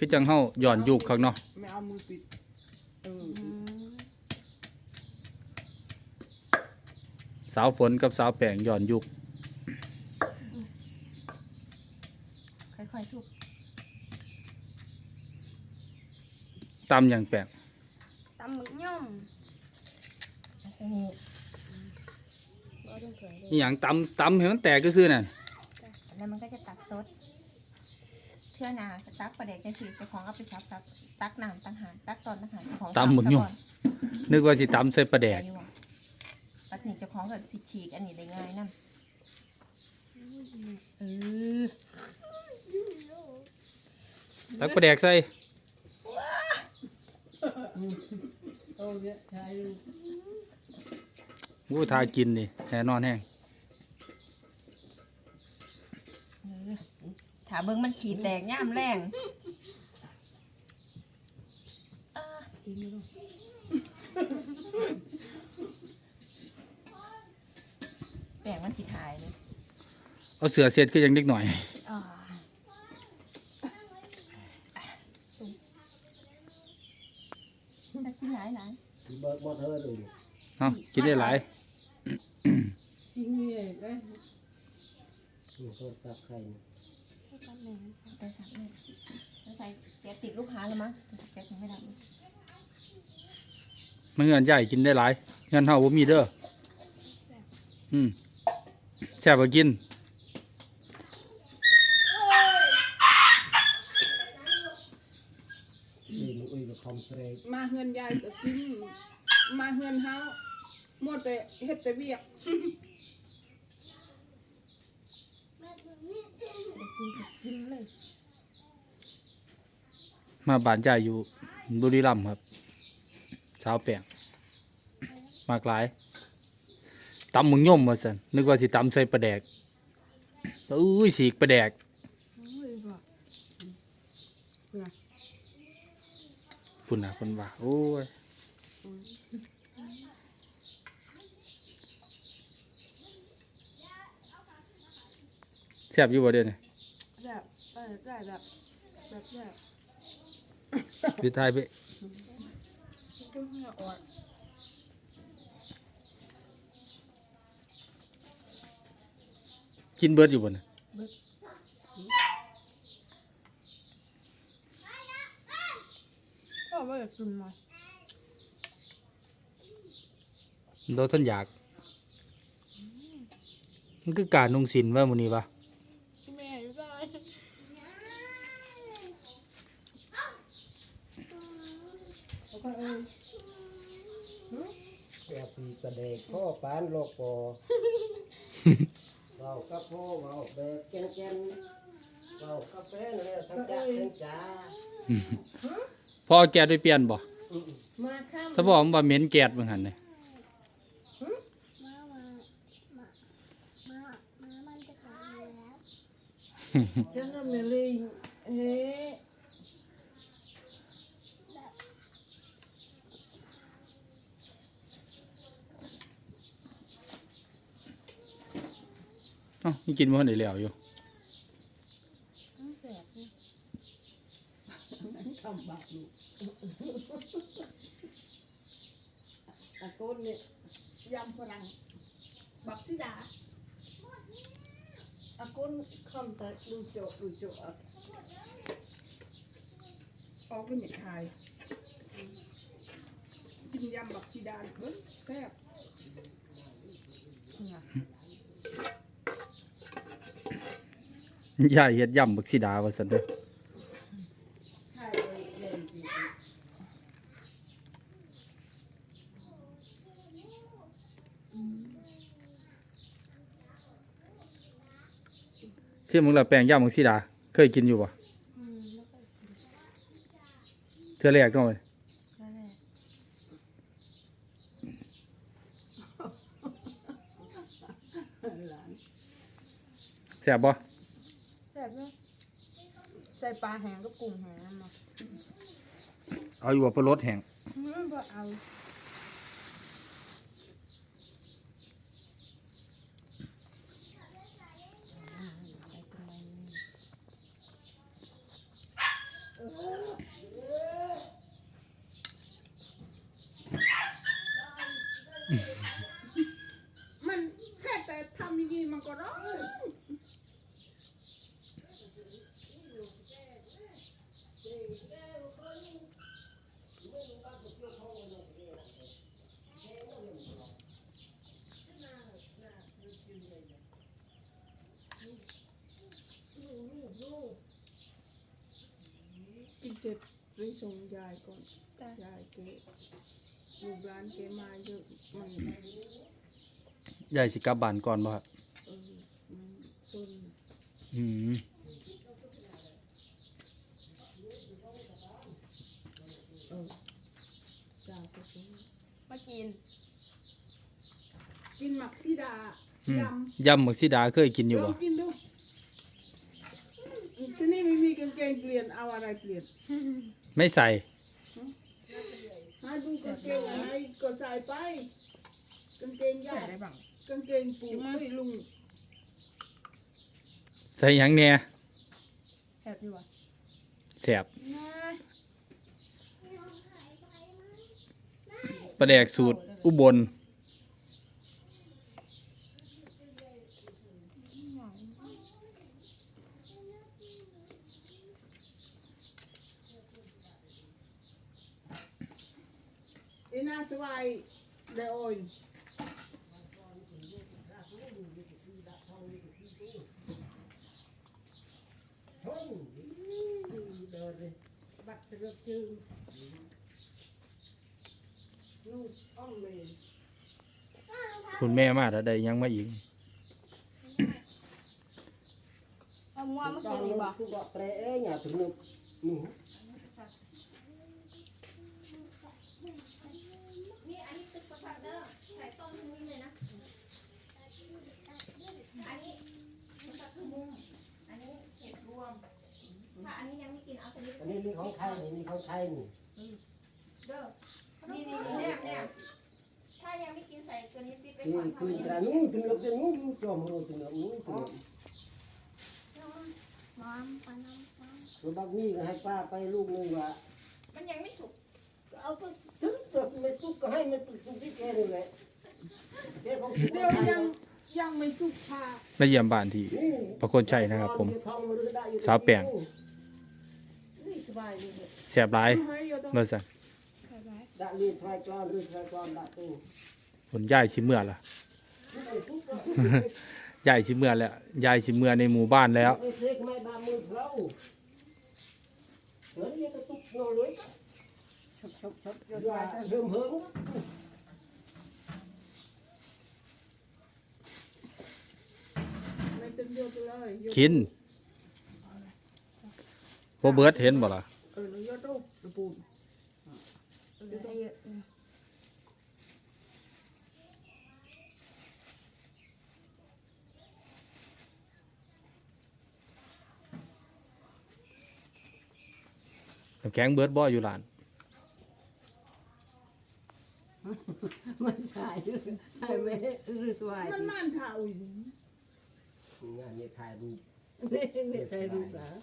คือจังเฮาย้อนยุคข้างเนาะไม่เอามือปิดเออสาวฝนกับสาวแป้งย้อนยุคค่อยๆทุบตำอย่างแป้งตำหมึกย่อมแล้วทีนี้บ่ต้องเผยเลยอีหยังตำตำให้มันแตกก็คือนั่นแล้วมันก็จะตักซด เทื่อหนาตักประเด็กจังสิเจ้าของเอาไปซับซับตักน้ำต่างหากตักตอนต่างหากเจ้าของตำหมึกยุ่งนึกว่าสิตำใส่ปลาแดแดกกปัดนี้เจ้าของก็สิฉีกอันนี้ได้ง่ายนั่นเออตักปลาแดกใส่โอ้ยใช่วู้ทากินนี่แน่นอนแห้ง ถ้าเบิ่งมันขีดแตกย่ามแรงอ่าตีมือลงแป้งมันสิหายเลยเอาเสือเสียดคือยังเล็กหน่อยอ่ากินหลายหลายเบิกบ่เธอดูเนาะกินได้หลาย สิ่งนี้ได้โทรศัพท์ใครนี่ให้ตำแหน่งไปสักเนี่ยแล้วใส่แกะติดลูกค้าแล้วมั้งแกะถึงไม่ได้มันเงินใหญ่กินได้หลายเงินเฮาบ่มีเด้ออืมแซ่บก็กินอีมึงอุ้ยกับคอมเสกมาเฮือนยายก็กิน มาเฮือนเฮามัวแต่เฮ็ดแต่เวียก กินเลยมาบ้านใหญ่อยู่บุรีรัมย์ครับสาวแป้งมากหลายตำมึงย่มว่าซั่นนึกว่าสิตำใส่ปลาแดกอุ้ยสีกปลาแดกโอ้ยบ่พุ่นน่ะเพุ่นว่าโอ้ยแซ่บอยู่บ่เด้นี่แบ บเออได้แบบแบบแบบพี่ทายไปก็เหงื่อออกกินเบิดอยู่บ่น่ะก็ว่าอยากกินมาโดนท่านอยาก มันคือการนุ่งสินว่ามื้อนี้วะ แม่อยู่ได้ แก สีกระเดกพ่อปานโลกปอเรากับพ่อเราแบบแกนแกนเรากาแฟนแล้วทั้งจ้าทั้งจ้าพ่อเอาแก๊สไปเปลี่ยนบ่มาข้ามสบอกว่าเหม็นแก๊สเบิ่งหั่นเลยมามามามามามันจะตายแล้วฉันน่ะไม่เลยเฮ้ อ้ายังกินบ่ทันได้แล้วอยู่แสบนี่ทำบาปลูกตะโกนเนี่ยยำฝรั่งบักที่ดาตะโกนคำแต่ดูโจดูโจอะออกเป็นอย่างไทยกินยำบักซีดาเบิ้งแซ่บ ยายเฮ็ดยำบักสีดาว่าซั่นเด้อใช่เลยเล่นจริงเสี่ยมึงละแป้งยำบักสีดา เคยกินอยู่บ่อืมแล้วก็เทื่อแรกเนาะเว้ยนั่นแหละหลานแซ่บบ่แสบเนาะใส่ปลาแห้งก็บกุ้งแห้งมาเอาอยู่ว่าปลาลดแห้งมันเอามันแค่แต่ทำดีๆมันก็ร้อง เจ็บไปส่งยายก่อนจ้ะ ยายเกลูกร้านเกมาเยอะมันยายสิกลับบ้านก่อนบ่ครับเออมันต้นอืมเออจ้าก็ซื้อมากินกินหมักซีดาอืมยยำหมึกสีดาเคยกินำอยู่ลบ่องกินดู ที่นี่ไม่มีกางเกงเปลี่ยนเอาอะไรเปลี่ยนไม่ใส่หาดูกางเกงอะไรก็ใส่ไปกางเกงยาใส่ดได้บ้างกางเกงปูไม่ลุงใส่หยังแหน่แอบอยู่อะแซ่บปลาแดกสูตรอุบล สบายเดโอยชนบัดเรือกจืดลูกอ้อมเลยคุณแม่มาแล้วได้ยังมาอีกเอามัวมากินอีกบ่ กูบอกเปรย์เอ้ยอย่าถึงนึกหนูนี่อันนี้ตึกประทัดเด้อใส่ ต้นนี้เลยนะอันนี้มันก็คือมุมอันนี้เห็ดรวมถ้าอันนี้ยังไม่กินเอาตัวนี้อันนี้มีของใครนี่มีของใครนี่เด้อนี่นี่นี่แนบแนบถ้ายังไม่กินใส่ตัวนี้ปิดไว้คือก่อนคือเท่าตรานี้นู้ถึงนึกจะนู้จอมรู้ถึงนึกนู้ถึงนึกน้ำปลาน้ำปลาตัวบักนี่ก็ให้ป้าไปลูกนึงว่ามันยังไม่สุกเอาไปถึงตัวไม่สุกก็ให้มันเป็นสุกที่แกนี่แหละแกของสุก เดี๋ยวยังยังไม่สุกค่ะมาเยี่ยมบ้านที่ประโคนชัยนะครับ ผม สาวแป้งนี่สบายดีเลยแซ่บหลายให้อยู่ตรงว่าซั่นดะลีทายกรอนหรือทายกรอนดะตู้ผลยายสิเมื่อล่ะยายสิเมื่อแล้วยายสิเมื่อในหมู่บ้านแล้วไม่เซ็กไม่บามือเราเฮ้ยยังกระตุกโนเลยชบชบชบอย่าเหิมเหิมไม่เต็มยศเลยยศกินบ่เบิดเห็นบ่ล่ะเออน้องยศลูกตะปูนได้เยอะน้ำแข็งเบิดบ่อยู่ร้าน มันสายสายเวหรือสาย มันมันข่าวอยู่ งานนี้ถ่ายรูปเนี่ยใช่ลูกหลาน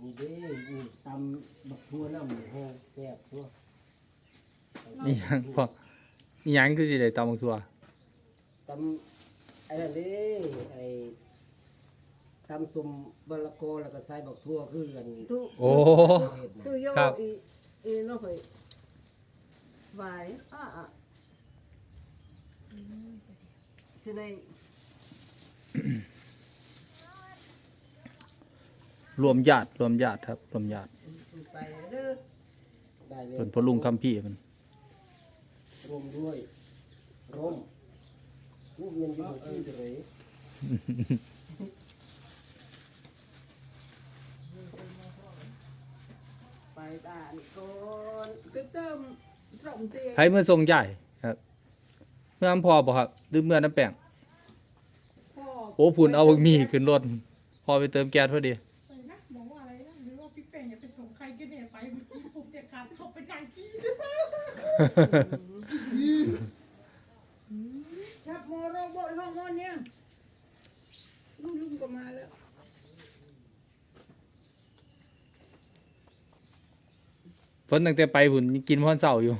นี่เด้นี่ตำบักทั่วน้ำแห้งแซ่บทั่วอีหยังพ่ออีหยังคือสิได้ตำบักทั่วตำไอ้นั่นเด้ไอ้ตำสมบะละกอแล้วก็ใส่บักทั่วคือกันทุโอ้เฮ็ดนะคือโยครับอีอีน้องเคยไหวอะอะ สิได้รวมญาติรวมญาติครับ รวมญาติไปเด้อได้เลยเพิ่นพ่อลุงคัมพี่มันรวมด้วยร่มรูปยังอยู่ที่เลยไปบ้านก่อนก็เติมตรงเตียงใครเมื่อส่งยายครับ เมื่อน้ำพอบ่ครับหรือเมื่อน้ำแป้งพ่อโอ้พุ่นเอาบักหมี่ขึ้นรถพอไปเติมแก๊สพอดี ไปนะบอกว่าอะไรนะหรือว่าพี่แป้งอย่าไปส่งใครกันเนี่ยไปเมื่อกี้ผมจะขาดเข้าไปนั่งกินชับโมโรบห้องนอนเนี่ยลุงลุงก็มาแล้วเพิ่นตั้งแต่ไปพุ่นกินพรเสาอยู่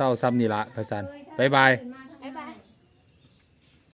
เศร้าซ้ำนี่ละพระสันบายบาย